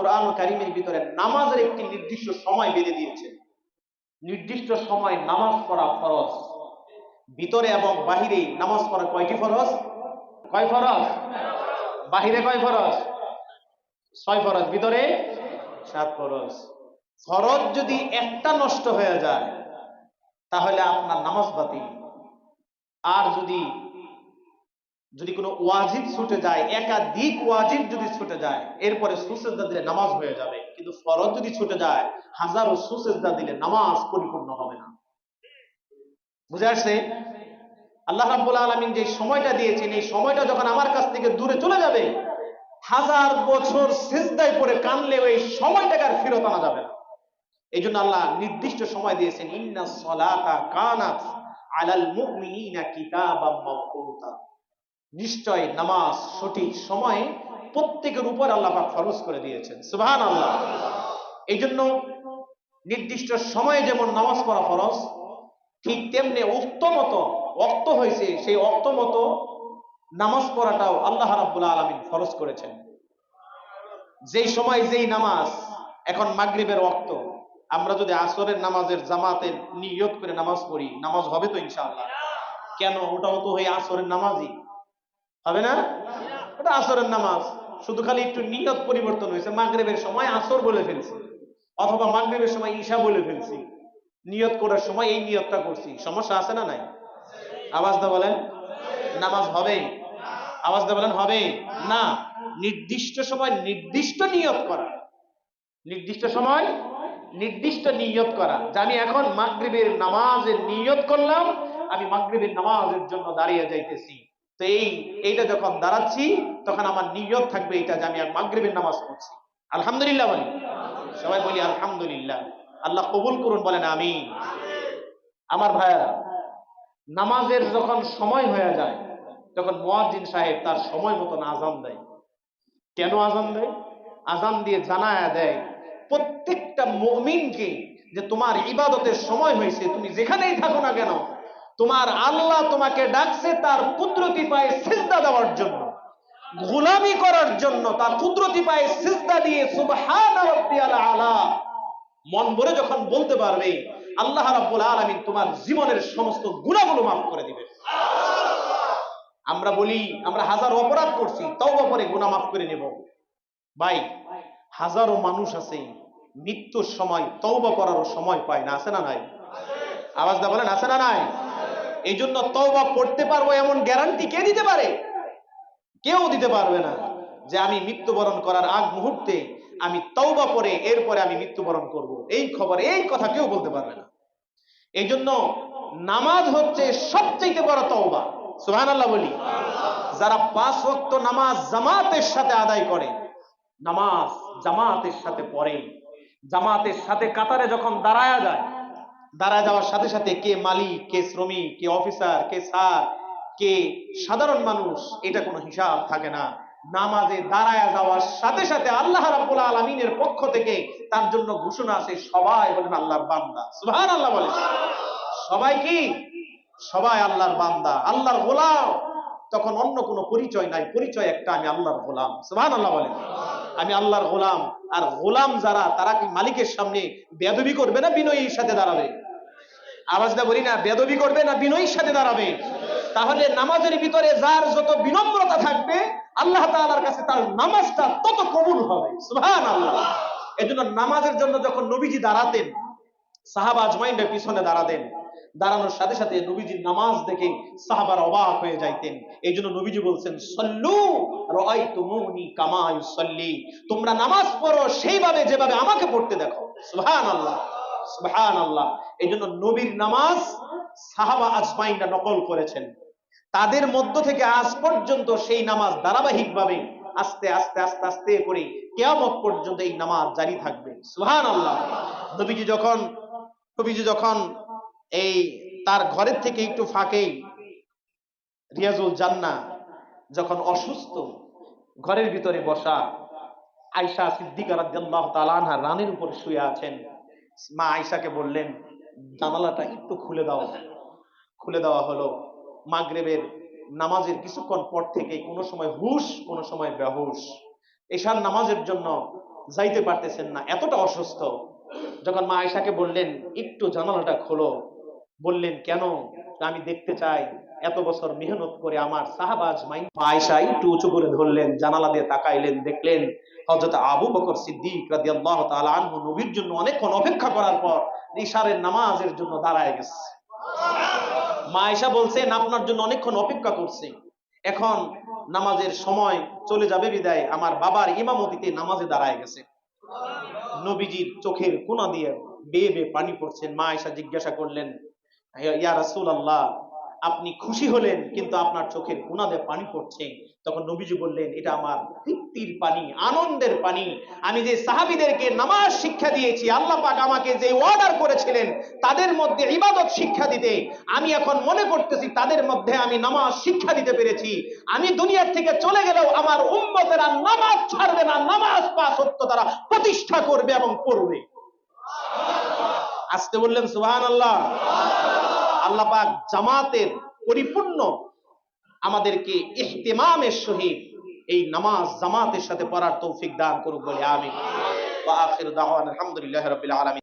কোরআন কারিমের ভিতরে নামাজের একটি নির্দিষ্ট সময় বেঁধে দিয়েছে। নির্দিষ্ট সময় নামাজ পড়া ফরজ। ভিতরে এবং বাহিরে নামাজ পড়া কয়টি ফরজ? কয় ফরজ? বাহিরে কয় ফরজ? ছয় ফরজ। ভিতরে সাত ফরজ। ফরজ যদি একটা নষ্ট হয়ে যায়, তাহলে আপনার নামাজ বাতিল। আর যদি যদি কোনো ওয়াজিব ছুটে যায়, একাধিক ওয়াজিব যদি ছুটে যায়, এরপরে সুসেজদা দিলে নামাজ হয়ে যাবে। কিন্তু ফরজ যদি ছুটে যায়, হাজারো সুসেজদা দিলে নামাজ পরিপূর্ণ হবে না। বুঝে আসছে? আল্লাহ রাব্বুল আলামিন যে সময়টা দিয়েছেন, এই সময়টা যখন আমার কাছ থেকে দূরে চলে যাবে, হাজার বছর সিজদায় পড়ে কানলে ওই সময়টাকে আর ফেরত আনা যাবে না। এই জন্য আল্লাহ নির্দিষ্ট সময় দিয়েছেন, ইন্না সলাতা কানাত আলাল মুমিনিনা কিতাবাম মাওকুতা। নিশ্চয় নামাজ সঠিক সময়ে প্রত্যেকের উপর আল্লাহ পাক ফরজ করে দিয়েছেন। সুবহান আল্লাহ এই জন্য নির্দিষ্ট সময়ে যেমন নামাজ পড়া ফরজ, ঠিক তেমনি উক্ত মতো অক্ত হয়েছে, সেই অক্ত মতো নামাজ পড়াটাও আল্লাহ রাব্বুল আলামিন ফরজ করেছেন। যেই সময় যেই নামাজ, এখন মাগরিবের অক্ত আমরা যদি আসরের নামাজের জামাতের নিয়ত করে নামাজ পড়ি, নামাজ হবে তো ইনশাআল্লাহ। কেন? ওটাও তো হয়ে আসরের নামাজই। হবে না? ওটা আসরের নামাজ। শুধু খালি একটু নিয়ত পরিবর্তন হয়েছে। মাগরিবের সময় আসর বলে ফেলছি। অথবা মাগরিবের সময় ঈশা বলে ফেলছি। নিয়ত করার সময় এই নিয়তটা করছি। সমস্যা আছে না নাই? আওয়াজ দা বলেন, নামাজ হবে আওয়াজ দা বলেন হবে না, নির্দিষ্ট সময় নির্দিষ্ট নিয়ত করা। নির্দিষ্ট সময় নির্দিষ্ট নিয়ত করা। যে আমি এখন মাগরিবের নামাজের নিয়ত করলাম, আমি মাগরিবের নামাজের জন্য দাঁড়িয়ে যাইতেছি। তো এই, এইটা যখন দাঁড়াচ্ছি, তখন আমার নিয়ত থাকবে এটা যে আমি আর মাগরিবের নামাজ পড়ছি। আলহামদুলিল্লাহ বলি। সবাই বলি আলহামদুলিল্লাহ। আল্লাহ কবুল করুন, বলেন আমি আমার ভাইয়ারা, নামাজের যখন সময় হয়ে যায়, তখন মুয়াজ্জিন সাহেব তার সময় মতন আজান দেয়। কেন আজান দেয়? আজান দিয়ে জানায়া দেয়, প্রত্যেকটা মুমিনকে যে তোমার ইবাদতের সময় হয়েছে, তুমি যেখানেই থাকো না কেন তোমার আল্লাহ তোমাকে ডাকছে তার কুদরতি পায়ে সিজদা দেওয়ার জন্য। গোলামি করার জন্য তার কুদরতি পায়ে সিজদা দিয়ে সুবহান রাব্বিয়াল আলা। মন ভরে যখন বলতে পারবে, আল্লাহ রাব্বুল আলামিন তোমার জীবনের সমস্ত গুনাহগুলো মাফ করে দিবে। আমরা বলি, আমরা হাজার অপরাধ করছি, তওবা পরে গুনাহ মাফ করে নেব। ভাই, হাজারো মানুষ আছে, মৃত্যুর সময় তওবা করারও সময় পায় না, আছে না নাই? আওয়াজ দা বলেন, আছে না নাই? এই জন্য তওবা পড়তে পারব এমন গ্যারান্টি কে দিতে পারে? কেউ দিতে পারবে না। যে আমি মৃত্যুবরণ করার আগ মুহূর্তে আমি তওবা পরে এরপরে আমি মৃত্যুবরণ করব। এই খবর, এই কথা কেউ বলতে পারবে না। এই জন্য নামাজ হচ্ছে সবচেয়ে বড় তওবা। সুবহানাল্লাহ বলি। যারা পাঁচ ওয়াক্ত নামাজ জামাতের সাথে আদায় করে, নামাজ জামাতের সাথে পড়ে। জামাতের সাথে কাতারে যখন দাঁড়ায়া যায় দাঁড়ায় যাওয়ার সাথে সাথে কে মালিক, কে শ্রমিক, কে অফিসার, কে স্যার, কে সাধারণ মানুষ, এটা কোনো হিসাব থাকে না। নামাজে দাঁড়ায় যাওয়ার সাথে সাথে আল্লাহ রাব্বুল আলামিনের পক্ষ থেকে তার জন্য ঘোষণা আছে, সবাই বলেন আল্লাহর বান্দা। সুবহানাল্লাহ বলেন। সবাই কি? সবাই আল্লাহর বান্দা, আল্লাহর গোলাম। তখন অন্য কোনো পরিচয় নাই, পরিচয় একটা, আমি আল্লাহর গোলাম। সুবহানাল্লাহ বলেন। আমি আল্লাহর গোলাম। আর গোলাম যারা, তারা কি মালিকের সামনে বেদবি করবে না বিনয়ীর সাথে দাঁড়াবে? আওয়াজটা বলি না, বেদবি করবে না, বিনয়ীর সাথে দাঁড়াবে, তাহলে নামাজের ভিতরে যার যত বিনম্রতা থাকবে, আল্লাহ তাআলার কাছে তার নামাজটা তত কবুল হবে। সুবহানাল্লাহ। এজন্য নামাজের জন্য যখন নবীজি দাঁড়াতেন, সাহাবা আজমাইনের পিছনে দাঁড়াতেন, দাঁড়ানোর সাথে সাথে নবীজির নামাজ দেখে সাহাবার অবাক হয়ে যাইতেন। এই জন্য নবীজি বলছেন, সল্লু রাআইতুমুনি কামা ইউসাল্লি। তোমরা নামাজ পড়ো সেইভাবে যেভাবে আমাকে পড়তে দেখো। সুবহানাল্লাহ। সুবহানাল্লাহ এই জন্য নবীর নামাজ সাহাবা আজমাইনরা নকল করেছেন। তাদের মধ্য থেকে আজ পর্যন্ত সেই নামাজ ধারাবাহিকভাবে আস্তে আস্তে আস্তে আস্তে করে কেয়ামত পর্যন্ত এই নামাজ জারি থাকবে। সুবহানাল্লাহ। নবীজি যখন নবীজি যখন এই তার ঘরের থেকে একটু ফাঁকেই রিয়াজুল জান্না যখন অসুস্থ, ঘরের ভিতরে বসা আয়সা সিদ্দিকার রানের উপর শুয়ে আছেন। মা আয়সাকে বললেন, জানালাটা একটু খুলে দাও। খুলে দেওয়া হলো। মাগরেবের নামাজের কিছুক্ষণ পর থেকে কোনো সময় হুশ, কোনো সময় বেহুশ। এশার নামাজের জন্য যাইতে পারতেছেন না, এতটা অসুস্থ। যখন মা আয়সাকে বললেন, একটু জানালাটা খোলো। বললেন, কেন? আমি দেখতে চাই। এত বছর মেহনত করে আমার সাহাবাজ মাই মা একটু উঁচু করে ধরলেন, জানালা দিয়ে তাকাইলেন, দেখলেন হযরত আবু বকর সিদ্দিক রাদিয়াল্লাহু তাআলা আনহু নবীর জন্য অনেকক্ষণ অপেক্ষা করার পর ইশারের নামাজের জন্য দাঁড়ায় গেছে। মা আয়েশা বলছেন, আপনার জন্য অনেকক্ষণ অপেক্ষা করছি। এখন নামাজের সময় চলে যাবে বিদায়। আমার বাবার ইমামতিতে নামাজে দাঁড়ায় গেছে। নবীজির চোখের কোনা দিয়ে বেয়ে বেয়ে পানি পড়ছেন মা আয়েশা জিজ্ঞাসা করলেন ইয়া রাসূল আল্লাহ আপনি খুশি হলেন, কিন্তু আপনার চোখের কোনা দিয়ে পানি পড়ছে। তখন নবীজি বললেন, এটা আমার তৃপ্তির পানি, আনন্দের পানি। আমি যে সাহাবীদেরকে নামাজ শিক্ষা দিয়েছি, আল্লাহ পাক আমাকে যে অর্ডার করেছিলেন, তাদের মধ্যে ইবাদত শিক্ষা দিতে। আমি এখন মনে করতেছি, তাদের মধ্যে আমি নামাজ শিক্ষা দিতে পেরেছি। আমি দুনিয়ার থেকে চলে গেলেও আমার উম্মতেরা নামাজ ছাড়বে না, নামাজ পা সত্য তারা প্রতিষ্ঠা করবে এবং পড়বে। আসতে বললেন সুবহান আল্লাহ আল্লাহ পাক জামাতের পরিপূর্ণ আমাদেরকে ইহতেমামের সহিত এই নামাজ জামাতের সাথে পড়ার তৌফিক দান করুক বলে আমি আলহামদুলিল্লাহ আলামিন।